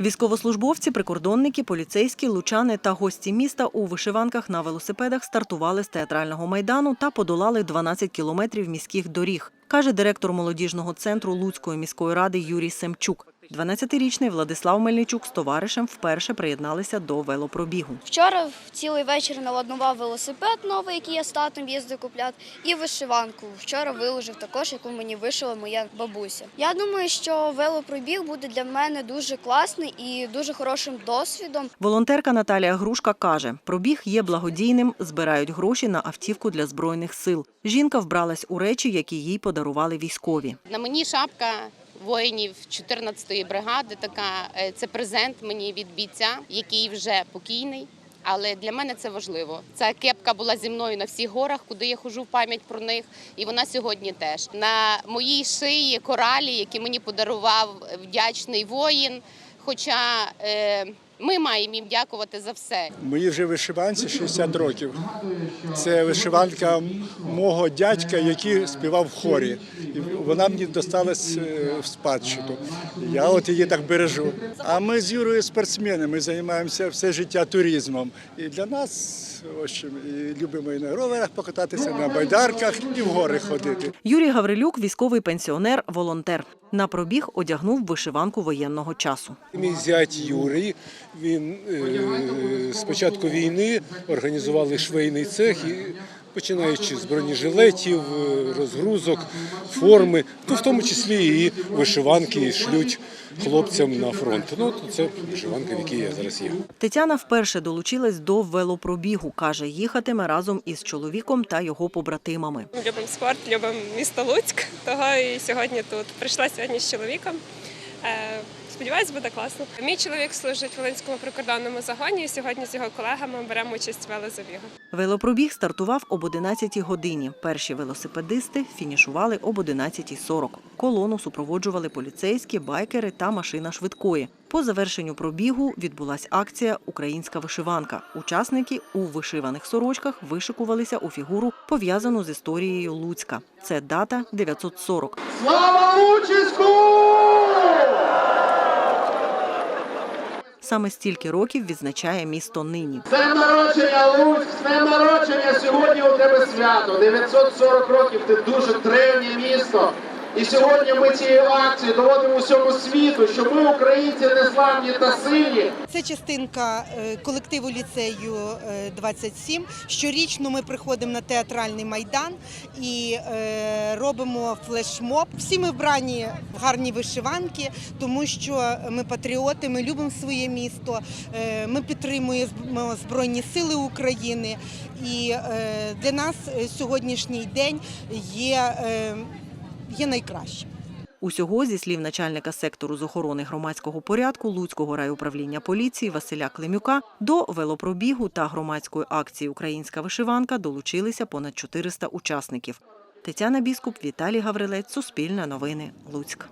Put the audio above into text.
Військовослужбовці, прикордонники, поліцейські, лучани та гості міста у вишиванках на велосипедах стартували з театрального майдану та подолали 12 кілометрів міських доріг, каже директор молодіжного центру Луцької міської ради Юрій Семчук. 12-річний Владислав Мельничук з товаришем вперше приєдналися до велопробігу. Вчора цілий вечір наладнував велосипед новий, який я з татом їздив купляти, і вишиванку. Вчора виложив також, яку мені вишила моя бабуся. Я думаю, що велопробіг буде для мене дуже класний і дуже хорошим досвідом. Волонтерка Наталія Грушка каже, пробіг є благодійним, збирають гроші на автівку для збройних сил. Жінка вбралась у речі, які їй подарували військові. На мені шапка воїнів 14-ї бригади. Така е, це презент мені від бійця, який вже покійний. Але для мене це важливо. Ця кепка була зі мною на всіх горах, куди я хожу в пам'ять про них, і вона сьогодні теж на моїй шиї коралі, які мені подарував вдячний воїн. Хоча е, ми маємо їм дякувати за все. Мої вже вишиванці 60 років. Це вишиванка мого дядька, який співав в хорі. І вона мені досталась е, в спадщину. Я от її так бережу. А ми з Юрою спортсмени, ми займаємося все життя туризмом. І для нас в общем, і любимо і на роверах покататися, на байдарках і в гори ходити. Юрій Гаврилюк, військовий пенсіонер, волонтер. На пробіг одягнув вишиванку воєнного часу. Мій зять Юрій, він е, з початку війни організували швейний цех і починаючи з бронежилетів, е, розгрузок, форми, то в тому числі і вишиванки шлють хлопцям на фронт. Ну, це вишиванка, в якій я зараз є. Тетяна вперше долучилась до велопробігу. каже, їхатиме разом із чоловіком та його побратимами. Любимо спорт, любимо місто Луцьк. Того і сьогодні тут прийшла сьогодні з чоловіком. Сподіваюсь, буде класно. Мій чоловік служить в Волинському прикордонному загоні. і Сьогодні з його колегами беремо участь в велозабігу. Велопробіг стартував об 11 годині. Перші велосипедисти фінішували об 11.40. Колону супроводжували поліцейські, байкери та машина швидкої. По завершенню пробігу відбулася акція Українська вишиванка. Учасники у вишиваних сорочках вишикувалися у фігуру, пов'язану з історією Луцька. Це дата 940. Слава Лучиську! Саме стільки років відзначає місто нині. Це народження, Луцьк, це народження сьогодні у тебе свято. 940 років ти дуже древнє місто. І сьогодні ми цією акцією доводимо усьому світу, що ми, українці, незламні та сильні. Це частинка е, колективу ліцею е, 27. Щорічно ми приходимо на театральний майдан і е, робимо флешмоб. Всі ми вбрані в гарні вишиванки, тому що ми патріоти, ми любимо своє місто, е, ми підтримуємо Збройні Сили України. І е, для нас е, сьогоднішній день є, е, є найкращим. Усього, зі слів начальника сектору з охорони громадського порядку Луцького райуправління поліції Василя Климюка, до велопробігу та громадської акції Українська вишиванка долучилися понад 400 учасників. Тетяна Біскуп, Віталій Гаврилець, Суспільне новини, Луцьк.